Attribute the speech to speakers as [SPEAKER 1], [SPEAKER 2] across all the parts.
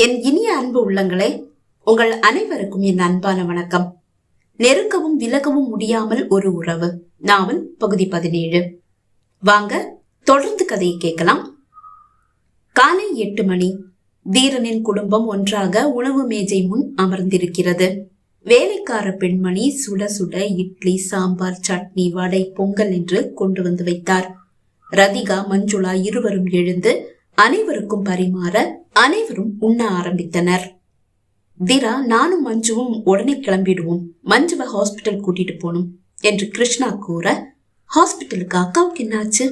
[SPEAKER 1] என் இனிய அன்பு உள்ளங்களே உங்கள் அனைவருக்கும் என் அன்பான வணக்கம். நெருங்கவும் விலகவும் முடியாமல் ஒரு உறவு. நாவல் பகுதி பதினேழு. வாங்க தொடர்ந்து கதையை கேட்கலாம். காலை எட்டு மணி. தீரனின் குடும்பம் ஒன்றாக உணவு மேஜை முன் அமர்ந்திருக்கிறது. வேலைக்கார பெண்மணி சுட சுட இட்லி சாம்பார் சட்னி வடை பொங்கல் என்று கொண்டு வந்து வைத்தார். ரதிகா மஞ்சுளா இருவரும் எழுந்து அனைவருக்கும் பரிமாற அனைவரும் உண்ண ஆரம்பித்தனர். தீரா நானும் மஞ்சுவும் உடனே கிளம்பிடுவோம். மஞ்சுவை ஹாஸ்பிட்டல் கூட்டிட்டு போகணும் என்று கிருஷ்ணா கூற ஹாஸ்பிட்டலுக்கு அக்காவுக்கு என்னாச்சு?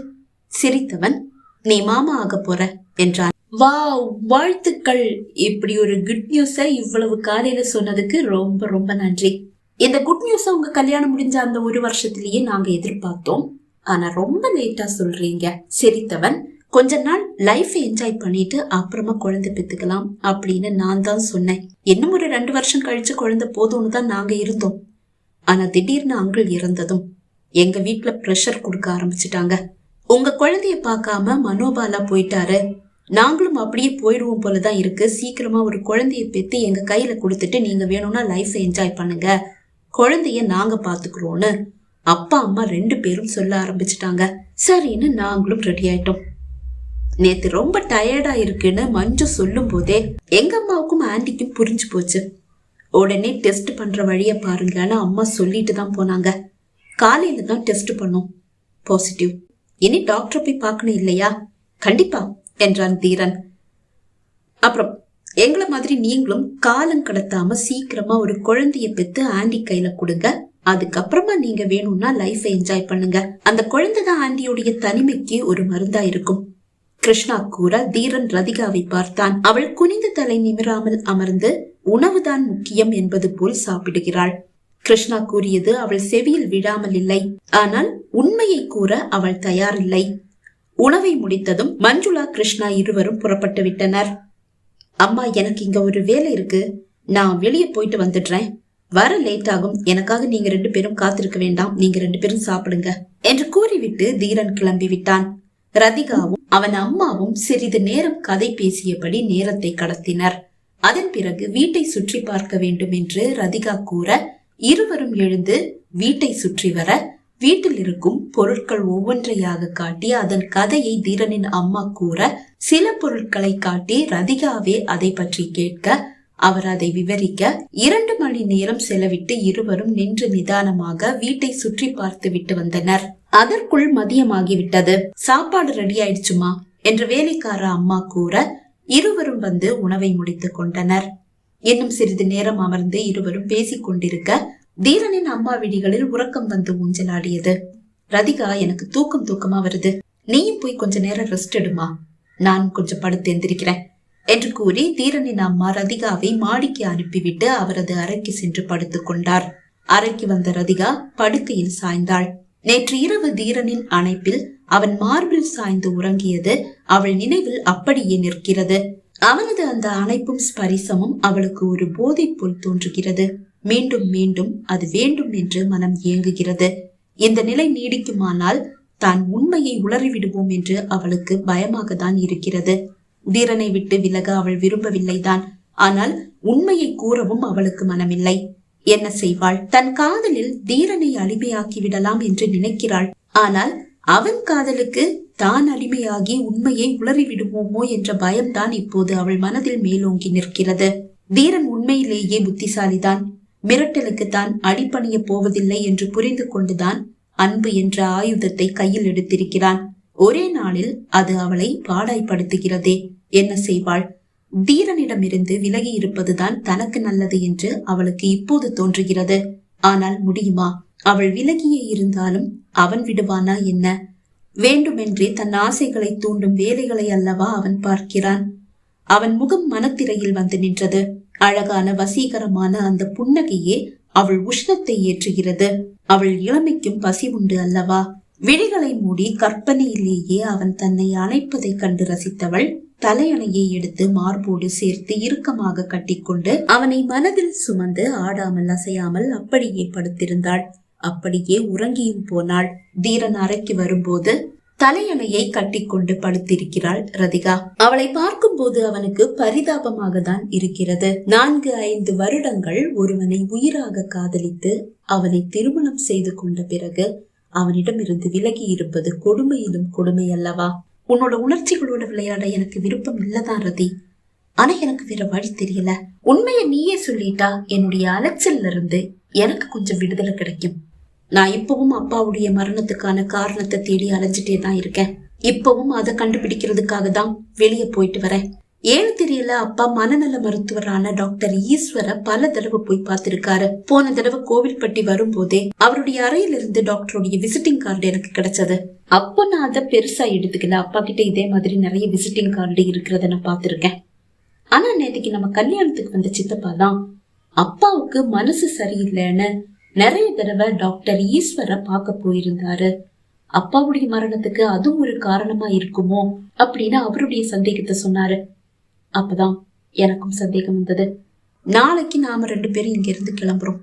[SPEAKER 1] சிரித்தவன் நீ மாமா ஆக போற என்றான். வா வாழ்த்துக்கள். இப்படி ஒரு குட் நியூஸ இவ்வளவு காலையில சொன்னதுக்கு ரொம்ப ரொம்ப நன்றி. இந்த குட் நியூஸ உங்க கல்யாணம் முடிஞ்ச அந்த ஒரு வருஷத்திலேயே நாங்க எதிர்பார்த்தோம். ஆனா ரொம்ப லேட்டா சொல்றீங்க. சிரித்தவன் கொஞ்ச நாள் லைஃப் என்ஜாய் பண்ணிட்டு அப்புறமா குழந்தை பெத்துக்கலாம் அப்படின்னு நான் தான் சொன்னேன். இன்னும் ஒரு ரெண்டு வருஷம் கழிச்சு குழந்தை போதும்னு தான் நாங்க இருந்தோம். ஆனா திடீர்னு அங்கிள் இறந்ததும் எங்க வீட்டுல ப்ரெஷர் கொடுக்க ஆரம்பிச்சிட்டாங்க. உங்க குழந்தைய பார்க்காம மனோபாலா போயிட்டாரு. நாங்களும் அப்படியே போயிடுவோம் போலதான் இருக்கு. சீக்கிரமா ஒரு குழந்தைய பெத்து எங்க கையில கொடுத்துட்டு நீங்க வேணும்னா லைஃப் என்ஜாய் பண்ணுங்க. குழந்தைய நாங்க பாத்துக்கிறோம்னு அப்பா அம்மா ரெண்டு பேரும் சொல்ல ஆரம்பிச்சிட்டாங்க. சரின்னு நாங்களும் ரெடி ஆயிட்டோம். நேத்து ரொம்ப டயர்டா இருக்குன்னு மஞ்சு சொல்லும் போதே எங்க அம்மாவுக்கும் ஆண்டிக்கும் புரிஞ்சு போச்சு. உடனே டெஸ்ட் பண்ற வழிய பாருங்கன்னு அம்மா சொல்லிட்டு தான் போனாங்க. காலையில தான் டெஸ்ட் பண்ணோம். பாசிட்டிவ் இனி டாக்டரை போய் பார்க்கணும் இல்லையா? கண்டிப்பா என்றான் தீரன். அப்புறம் எங்களை மாதிரி நீங்களும் காலம் கடத்தாம சீக்கிரமா ஒரு குழந்தைய பெத்து ஆண்டி கையில கொடுங்க. அதுக்கப்புறமா நீங்க வேணும்னா லைஃப் என்ஜாய் பண்ணுங்க. அந்த குழந்தை தான் ஆண்டியோடைய தனிமைக்கு ஒரு மருந்தா இருக்கும். கிருஷ்ணா கூற தீரன் ரதிகாவை பார்த்தான். அவள் குனிந்து தலை நிமிராமல் அமர்ந்து உணவுதான் முக்கியம் என்பது போல் சாப்பிடுகிறாள். கிருஷ்ணா கூறியது அவள் செவியில் விழாமல் இல்லை. ஆனால் உண்மையை கூற அவள் தயாரில்லை. உணவை முடித்ததும் மஞ்சுளா கிருஷ்ணா இருவரும் புறப்பட்டு விட்டனர். அம்மா எனக்கு இங்க ஒரு வேலை இருக்கு. நான் வெளியே போயிட்டு வந்துடுறேன். வர லேட் ஆகும். எனக்காக நீங்க ரெண்டு பேரும் காத்திருக்க வேண்டாம். நீங்க ரெண்டு பேரும் சாப்பிடுங்க என்று கூறிவிட்டு தீரன் கிளம்பி விட்டான். ரதிகாவும் அவன் அம்மாவும் சிறிது நேரம் கதை பேசியபடி நேரத்தை கடத்தினர். அதன் பிறகு வீட்டை சுற்றி பார்க்க வேண்டும் என்று ரதிகா கூற இருவரும் எழுந்து வீட்டை சுற்றி வர வீட்டில் இருக்கும் பொருட்கள் ஒவ்வொன்றையாக காட்டி அதன் கதையை தீரனின் அம்மா கூற சில பொருட்களை காட்டி ரதிகாவே அதை பற்றி கேட்க அவர் அதை விவரிக்க இரண்டு மணி நேரம் செலவிட்டு இருவரும் நின்று நிதானமாக வீட்டை சுற்றி பார்த்து விட்டு வந்தனர். அதற்குள் மதியமாகிவிட்டது. சாப்பாடு ரெடி ஆயிடுச்சுமா என்று வேலைக்கார அம்மா கூற இருவரும் வந்து உணவை முடித்துக் கொண்டனர். இன்னும் சிறிது நேரம் அமர்ந்து இருவரும் பேசிக் கொண்டிருக்க தீரனின் அம்மா விடிகளில் உறக்கம் வந்து ஊஞ்சலாடியது. ரதிகா எனக்கு தூக்கம் தூக்கமா வருது. நீயும் போய் கொஞ்ச நேரம் ரெஸ்ட் எடுமா? நான் கொஞ்சம் படுத்து எந்திரிக்கிறேன் என்று கூறி தீரனின் அம்மா ரதிகாவை மாடிக்கு அனுப்பிவிட்டு அவரது அறைக்கு சென்று படுத்துக் கொண்டார். அறைக்கு வந்த ரதிகா படுக்கையில் சாய்ந்தாள். நேற்று இரவு தீரனின் அணைப்பில் அவன் மார்பில் சாய்ந்து உறங்கியது அவள் நினைவில் அப்படியே நிற்கிறது. அவனது அந்த அணைப்பும் ஸ்பரிசமும் அவளுக்கு ஒரு போதை போல் தோன்றுகிறது. மீண்டும் மீண்டும் அது வேண்டும் என்று மனம் இயங்குகிறது இந்த நிலை நீடிக்குமானால் தான் உண்மையை உளறிவிடுவோம் என்று அவளுக்கு பயமாக தான் இருக்கிறது. தீரனை விட்டு விலக அவள் விரும்பவில்லைதான். ஆனால் உண்மையை கூறவும் அவளுக்கு மனமில்லை. என்ன செய்வாள்? தன் காதலில் தீரனை அடிமையாக்கி விடலாம் என்று நினைக்கிறாள். ஆனால் அவன் காதலுக்கு தான் அடிமையாகி உண்மையை உளறி விடுவோமோ என்ற பயம்தான் இப்போது அவள் மனதில் மேலோங்கி நிற்கிறது. தீரன் உண்மையிலேயே புத்திசாலிதான். மிரட்டலுக்கு தான் அடிப்பணிய போவதில்லை என்று புரிந்து கொண்டுதான் அன்பு என்ற ஆயுதத்தை கையில் எடுத்திருக்கிறான். ஒரே நாளில் அது அவளை பாடாய்படுத்துகிறதே என்ன செய்வாள்? தீரனிடமிருந்து விலகி இருப்பதுதான் தனக்கு நல்லது என்று அவளுக்கு இப்போது தோன்றுகிறது. ஆனால் முடியுமா? அவள் விலகியே இருந்தாலும் அவன் விடுவானா என்ன? வேண்டுமென்றே தன் ஆசைகளை தூண்டும் வேலைகளை அல்லவா அவன் பார்க்கிறான். அவன் முகம் மனத்திரையில் வந்து நின்றது. அழகான வசீகரமான அந்த புன்னகையே அவள் உஷ்ணத்தை ஏற்றுகிறது. அவள் இளமைக்கும் பசி உண்டு அல்லவா? விழிகளை மூடி கற்பனையிலேயே அவன் தன்னை அணைப்பதைக் கண்டு ரசித்தவள் தலையணையை எடுத்து மார்போடு சேர்த்து இறுக்கமாக கட்டிக்கொண்டு அவனை மனதில் சுமந்து ஆடாமல் அசையாமல் அப்படியே படுத்திருந்தாள். அப்படியே உறங்கியும் போனாள். தீரன் அறைக்கு வரும்போது தலையணையை கட்டிக்கொண்டு படுத்திருக்கிறாள் ரதிகா. அவளை பார்க்கும்போது அவனுக்கு பரிதாபமாக தான் இருக்கிறது. நான்கு ஐந்து வருடங்கள் ஒருவனை உயிராக காதலித்து அவனை திருமணம் செய்து கொண்ட பிறகு அவனிடமிருந்து விலகி இருப்பது கொடுமையிலும் கொடுமை அல்லவா உன்னோட உணர்ச்சிகளோட விளையாட எனக்கு விருப்பம் இல்லதான் ரதி? ஆனா எனக்கு வேற வழி தெரியல. உண்மையை நீயே சொல்லிட்டா என்னுடைய அலைச்சல்ல இருந்து எனக்கு கொஞ்சம் விடுதலை கிடைக்கும். நான் இப்பவும் அப்பாவுடைய மரணத்துக்கான காரணத்தை தேடி அலைஞ்சிட்டே தான் இருக்கேன். இப்பவும் அதை கண்டுபிடிக்கிறதுக்காக தான் வெளியே போயிட்டு வரேன். ஏன்னு தெரியல அப்பா மனநல மருத்துவரான டாக்டர் ஈஸ்வர பல தடவை போய் பார்த்திருக்காரு. போன தடவை கோவில்பட்டி வரும்போதே அவருடைய அறையிலிருந்து டாக்டருடைய விசிட்டிங் கார்டு எனக்கு கிடைச்சது. அப்போ நான் அதை பெருசா எடுத்துக்கல. அப்பா கிட்ட இதே மாதிரி நிறைய விசிட்டிங் கார்டு இருக்கிறத நான் பார்த்திருக்கேன். ஆனா நேற்றுக்கு நம்ம கல்யாணத்துக்கு வந்த சித்தப்பா தான் அப்பாவுக்கு மனசு சரியில்லைன்னு நிறைய தடவை டாக்டர் ஈஸ்வர பார்க்க போயிருந்தாரு. அப்பாவுடைய மரணத்துக்கு அதுவும் ஒரு காரணமா இருக்குமோ அப்படின்னு அவருடைய சந்தேகத்தை சொன்னாரு. அப்பதான் எனக்கும் சந்தேகம் வந்தது. நாளைக்கு நாம ரெண்டு பேரும் இங்க இருந்து கிளம்புறோம்.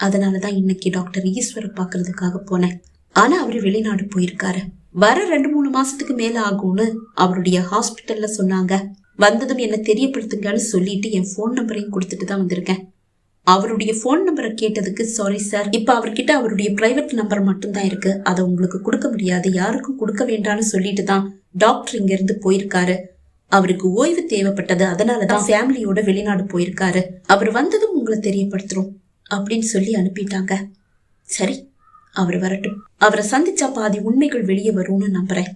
[SPEAKER 1] அதனாலதான் இன்னைக்கு டாக்டர் ஈஸ்வரை பாக்குறதுக்காக போனேன். ஆனா அவரு வெளிநாடு போயிருக்காரு. வர ரெண்டு மூணு மாசத்துக்கு மேல ஆகும்னு அவருடைய ஹாஸ்பிட்டல்ல சொன்னாங்க. வந்ததும் என்ன தெரியப்படுத்துங்கன்னு சொல்லிட்டு என் ஃபோன் நம்பரையும் கொடுத்துட்டு தான் வந்திருக்கேன். அவருடைய ஃபோன் நம்பரை கேட்டதுக்கு சாரி சார் இப்ப அவர்கிட்ட அவருடைய பிரைவேட் நம்பர் மட்டும்தான் இருக்கு. அதை உங்களுக்கு கொடுக்க முடியாது. யாருக்கும் கொடுக்க வேண்டாம்னு சொல்லிட்டு தான் டாக்டர் இங்க இருந்து போயிருக்காரு. அவருக்கு ஓய்வு தேவைப்பட்டது. அதனாலதான் ஃபேமிலியோட வெளிநாடு போயிருக்காரு. அவர் வந்ததும் உங்களை தெரியப்படுத்துறோம் அப்படின்னு சொல்லி அனுப்பிட்டாங்க. சரி அவர் வரட்டும். அவரை சந்திச்சா பாதி உண்மைகள் வெளியே வரும்னு நம்புறேன்.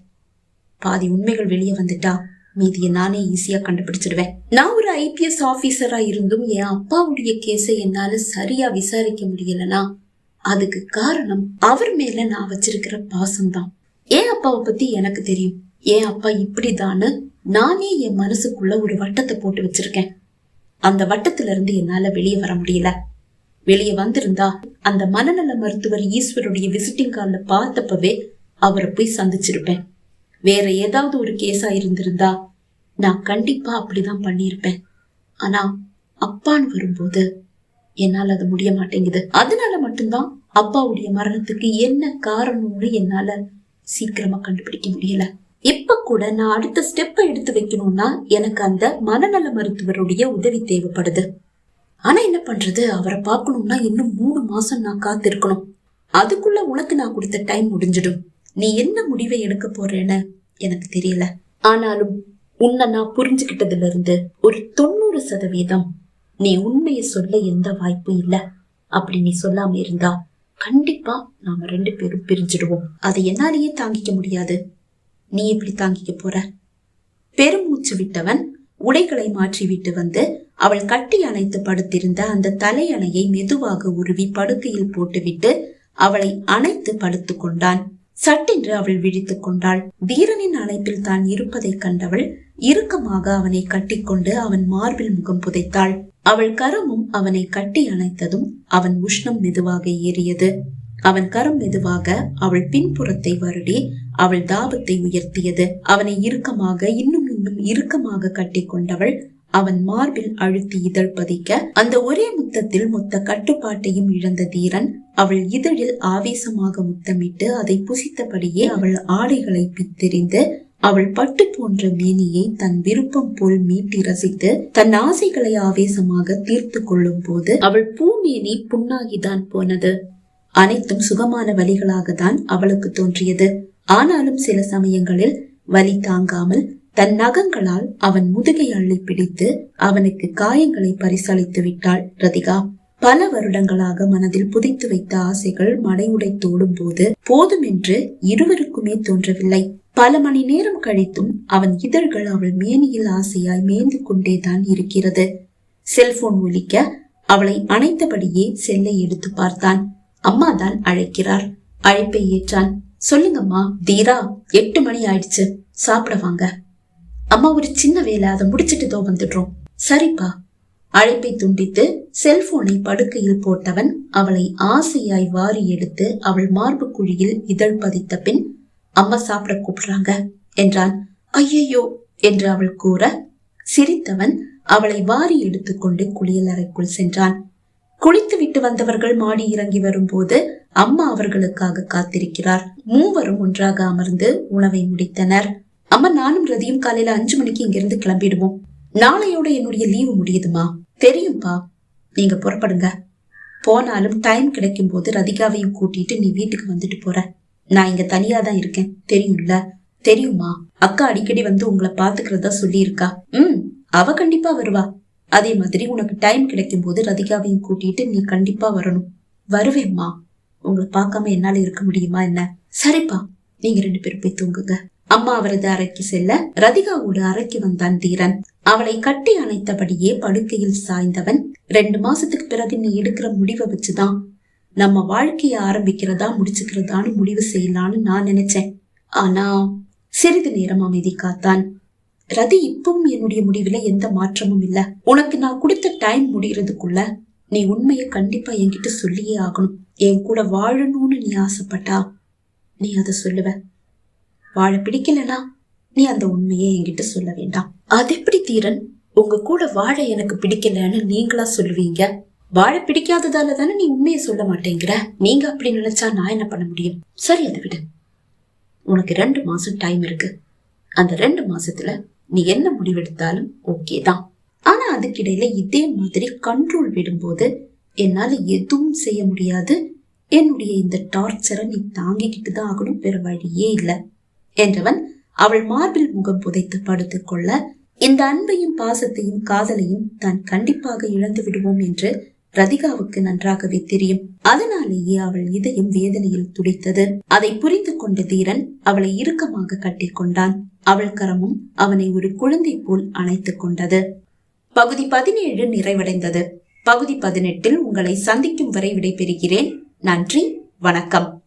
[SPEAKER 1] பாதி உண்மைகள் வெளியே வந்துட்டா மீதியை நானே ஈஸியா கண்டுபிடிச்சிடுவேன். நான் ஒரு ஐபிஎஸ் ஆபீசரா இருந்தும் என் அப்பாவுடைய கேஸை என்னால சரியா விசாரிக்க முடியலனா அதுக்கு காரணம் அவர் மேல நான் வச்சிருக்கிற பாசம்தான். என் அப்பாவை பத்தி எனக்கு தெரியும். என் அப்பா இப்படிதான்னு நானே என் மனசுக்குள்ள ஒரு வட்டத்தை போட்டு வச்சிருக்கேன். அந்த வட்டத்துல இருந்து என்னால வெளியே வர முடியல. வெளியே வந்திருந்தா அந்த மனநல மருத்துவர் ஈஸ்வருடைய விசிட்டிங் கார்ல பார்த்தப்பவே அவரை போய் சந்திச்சிருப்பேன். வேற ஏதாவது ஒரு கேஸா இருந்திருந்தா நான் கண்டிப்பா அப்படிதான் பண்ணியிருப்பேன். ஆனா அப்பான்னு வரும்போது என்னால அது முடிய மாட்டேங்குது. அதனால மட்டும்தான் அப்பாவுடைய மரணத்துக்கு என்ன காரணம்னு என்னால சீக்கிரமா கண்டுபிடிக்க முடியல. இப்ப கூட நான் அடுத்த ஸ்டெப்பை எடுத்து வைக்கணும்னா எனக்கு அந்த மனநல மருத்துவருடைய உதவி தேவைப்படுது. ஆனா என்ன பண்றது? அவரை பார்க்கணும்னா இன்னும் மூணு மாசம் நான் காத்திருக்கணும். அதுக்குள்ள உனக்கு நான் கொடுத்த டைம் முடிஞ்சிடும். நீ என்ன முடிவை எடுக்க போறேன்னு எனக்கு தெரியல. ஆனாலும் உன்னை நான் புரிஞ்சுக்கிட்டதுல இருந்து ஒரு தொண்ணூறு சதவீதம் நீ உண்மையை சொல்ல எந்த வாய்ப்பும் இல்ல. அப்படி நீ சொல்லாம இருந்தா கண்டிப்பா நாம ரெண்டு பேரும் பிரிஞ்சிடுவோம். அதை என்னாலேயே தாங்கிக்க முடியாது. நீ எப்படி தாங்கிக்க போற? பெருமூச்சு விட்டவன் உடைகளை மாற்றிவிட்டு வந்து அவள் கட்டி அணைத்து படுத்திருந்த அந்த தலையணையை மெதுவாக உருவி படுக்கையில் போட்டுவிட்டு அவளை அணைத்து படுத்துக் கொண்டான். சட்டென்று அவள் விழித்துக் கொண்டாள். வீரனின் அழைப்பில் தான் இருப்பதைக் கண்டவள் இறுக்கமாக அவனை கட்டிக்கொண்டு அவன் மார்பில் முகம் புதைத்தாள். அவள் கரமும் அவனை கட்டி அணைத்ததும் அவன் உஷ்ணம் மெதுவாக ஏறியது. அவன் கரம் மெதுவாக அவள் பின்புறத்தை வருடி அவள் தாபத்தை உயர்த்தியது. அவனை இறுக்கமாக இன்னும் இன்னும் இறுக்கமாக கட்டி கொண்டவள் அவன் மார்பில் அழுத்தி இதழ் பதிக்க அந்த ஒரே முத்தத்தில் மொத்த கட்டுப்பாட்டையும் இழந்த தீரன் அவள் இதழில் ஆவேசமாக முத்தமிட்டு அதை புசித்தபடியே அவள் ஆடைகளை பித்தெறிந்து அவள் பட்டு போன்ற மேனியை தன் விருப்பம் போல் மீட்டி ரசித்து தன் ஆசைகளை ஆவேசமாக தீர்த்து கொள்ளும் போது அவள் பூமேனி புண்ணாகிதான் போனது. அனைத்தும் சுகமான வழிகளாக தான் அவளுக்கு தோன்றியது. ஆனாலும் சில சமயங்களில் வலி தாங்காமல் தன் நகங்களால் அவன் முதுகை அள்ளி பிடித்து அவனுக்கு காயங்களை பரிசளித்து விட்டாள் ரதிகா பல வருடங்களாக மனதில் புதைத்து வைத்த ஆசைகள் மடையுடை தோடும் போது போதும் என்று இருவருக்குமே தோன்றவில்லை. பல மணி நேரம் கழித்தும் அவன் இதழ்கள் அவள் மேனியில் ஆசையாய் மேய்ந்து கொண்டேதான் இருக்கிறது. செல்போன் ஒலிக்க அவளை அணைத்தபடியே செல்லை எடுத்து பார்த்தான். அம்மா தான் அழைக்கிறார். அழைப்பை ஏற்றான். சொல்லுங்கம்மா தீரா எட்டு மணி ஆயிடுச்சு. சாப்பிட வாங்க. அம்மா ஒரு சின்ன வேலை. அதை முடிச்சிட்டு தோ வந்துடுறோம். சரிப்பா. அழைப்பை துண்டித்து செல்போனை படுக்கையில் போட்டவன் அவளை ஆசையாய் வாரி எடுத்து அவள் மார்பு குழியில் இதழ் பதித்த பின் அம்மா சாப்பிட கூப்பிடுறாங்க என்றான். ஐயையோ என்று அவள் கூற சிரித்தவன் அவளை வாரி எடுத்துக்கொண்டு குளியலறைக்குள் சென்றான். குளித்துவிட்டு வந்தவர்கள் மாடி இறங்கி வரும்போது அம்மா அவர்களுக்காக காத்திருக்கிறார். மூவரும் ஒன்றாக அமர்ந்து உணவை முடித்தனர். அம்மா நானும் ரதியும் காலையில அஞ்சு மணிக்கு இங்கிருந்து கிளம்பிடுவோம். நாளையோட என்னுடைய லீவு முடியுதுமா? தெரியும்பா? நீங்க புறப்படுங்க. போனாலும் டைம் கிடைக்கும் போது ரதிகாவையும் கூட்டிட்டு நீ வீட்டுக்கு வந்துட்டு போற. நான் இங்க தனியா தான் இருக்கேன். தெரியும்ல? தெரியுமா? அக்கா அடிக்கடி வந்து உங்களை பாத்துக்கிறதா சொல்லியிருக்கா. ம் அவ கண்டிப்பா வருவா. அதே மாதிரி உனக்கு டைம் கிடைக்கும் போது ரதிகாவையும் கூட்டிட்டு நீ கண்டிப்பா வரணும். வருவேம்மா உங்களை பார்க்காம என்னால இருக்க முடியுமா என்ன? சரிப்பா. நீங்க ரெண்டு பேரும் போய் தூங்குங்க. அம்மா அவரது அறைக்கு செல்ல ரதிகாவோடு அறைக்கு வந்தான் தீரன். அவளை கட்டி அணைத்தபடியே படுக்கையில் சாய்ந்தவன் ரெண்டு மாசத்துக்கு பிறகு நீ எடுக்கிற முடிவை வச்சுதான் நம்ம வாழ்க்கைய ஆரம்பிக்கிறதா முடிச்சுக்கிறதான்னு முடிவு செய்யலான்னு நான் நினைச்சேன். ஆனா சிறிது நேரம் அமைதி காத்தான். ரதி இப்பவும் என்னுடைய முடிவுல எந்த மாற்றமும் இல்ல. உனக்கு நான் கொடுத்த டைம் முடியறதுக்குள்ள நீ உண்மையை கண்டிப்பா என்கிட்ட சொல்லியே ஆகணும். என் கூட வாழணும்னு நீ ஆசைப்பட்டா நீ அதை சொல்லுவ. வாழ பிடிக்கலனா நீ அந்த உண்மையை என்கிட்ட சொல்ல வேண்டாம். அது எப்படி தீரன்? உங்க கூட வாழ எனக்கு பிடிக்கலன்னு நீங்களா சொல்லுவீங்க? வாழ பிடிக்காததால தானே நீ உண்மையை சொல்ல மாட்டேங்கிற? நீங்க அப்படி நினைச்சா நான் என்ன பண்ண முடியும்? சரி அதை விடு. உனக்கு ரெண்டு மாசம் டைம் இருக்கு. அந்த ரெண்டு மாசத்துல நீ என்ன முடிவெடுத்தாலும் ஓகே தான். ஆனா அதுக்கிடையில இதே மாதிரி கண்ட்ரோல் விடும்போது என்னால எதுவும் செய்ய முடியாது. என்னுடைய இந்த டார்ச்சரை நீ தாங்கிக்கிட்டு தான் ஆகணும் வேற வழியே இல்லை. என்றவன் அவள் மார்பில் முகம் புதைத்து படுத்து கொள்ள இந்த அன்பையும் பாசத்தையும் காதலையும் தான் கண்டிப்பாக இழந்து விடுவோம் என்று ரதிகாவுக்கு நன்றாகவே தெரியும். அதனாலேயே அவள் இதயம் வேதனையில் துடித்தது. அதை புரிந்து கொண்ட தீரன் அவளை இறுக்கமாக கட்டிக்கொண்டான் அவள் கரமும் அவனை ஒரு குழந்தை போல் அணைத்துக் கொண்டது. பகுதி பதினேழு நிறைவடைந்தது. பகுதி பதினெட்டில் உங்களை சந்திக்கும் வரை விடைபெறுகிறேன். நன்றி. வணக்கம்.